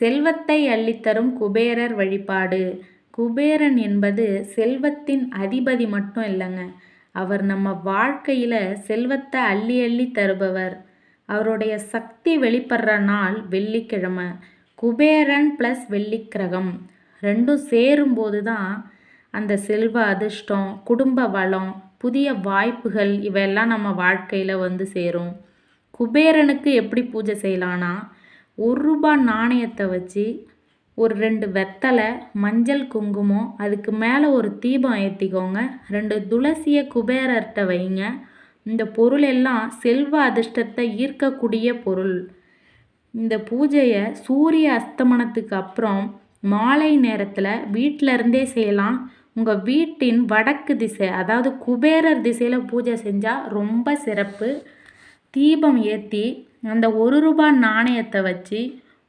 செல்வத்தை அள்ளித்தரும் குபேரர் வழிபாடு. குபேரன் என்பது செல்வத்தின் அதிபதி மட்டும் இல்லைங்க. அவர் நம்ம வாழ்க்கையில் செல்வத்தை அள்ளி அள்ளி தருபவர். அவருடைய சக்தி வெளிப்படுற நாள் வெள்ளிக்கிழமை. குபேரன் ப்ளஸ் வெள்ளிக்கிரகம். ரெண்டும் சேரும்போது தான் அந்த செல்வ அதிர்ஷ்டம் குடும்ப வளம் புதிய வாய்ப்புகள் இவையெல்லாம் நம்ம வாழ்க்கையில் வந்து சேரும். குபேரனுக்கு எப்படி பூஜை செய்யலான்னா ஒரு ரூபா நாணயத்தை வச்சு ஒரு ரெண்டு வெத்தலை மஞ்சள் குங்குமம் அதுக்கு மேலே ஒரு தீபம் ஏற்றிக்கோங்க ரெண்டு துளசியை குபேரர்கிட்ட வைங்க. இந்த பொருள் எல்லாம் செல்வ அதிர்ஷ்டத்தை ஈர்க்கக்கூடிய பொருள். இந்த பூஜையை சூரிய அஸ்தமனத்துக்கு அப்புறம் மாலை நேரத்தில் வீட்டிலருந்தே செய்யலாம். உங்கள் வீட்டின் வடக்கு திசை அதாவது குபேரர் திசையில் பூஜை செஞ்சால் ரொம்ப சிறப்பு. தீபம் ஏற்றி அந்த ஒரு ரூபாய் நாணயத்தை வச்சு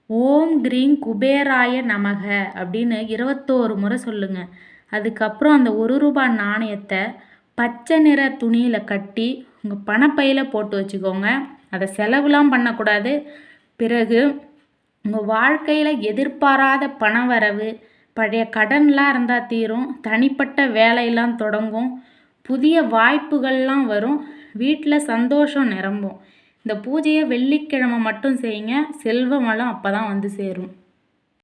ஓம் கிரீம் குபேராய நமக அப்படின்னு இருபத்தோரு முறை சொல்லுங்கள் அதுக்கப்புறம் அந்த ஒரு ரூபாய் நாணயத்தை பச்சை நிற துணியில் கட்டி உங்கள் பணப்பையில் போட்டு வச்சுக்கோங்க. அதை செலவுலாம் பண்ணக்கூடாது. பிறகு உங்கள் வாழ்க்கையில் எதிர்பாராத பண வரவு பழைய கடன்லாம் இருந்தால் தீரும் தனிப்பட்ட வேலையெல்லாம் தொடங்கும் புதிய வாய்ப்புகள்லாம் வரும் வீட்டில் சந்தோஷம் நிரம்பும். இந்த பூஜையை வெள்ளிக்கிழமை மட்டும் செய்யுங்க. செல்வ வளம் அப்போ தான் வந்து சேரும்.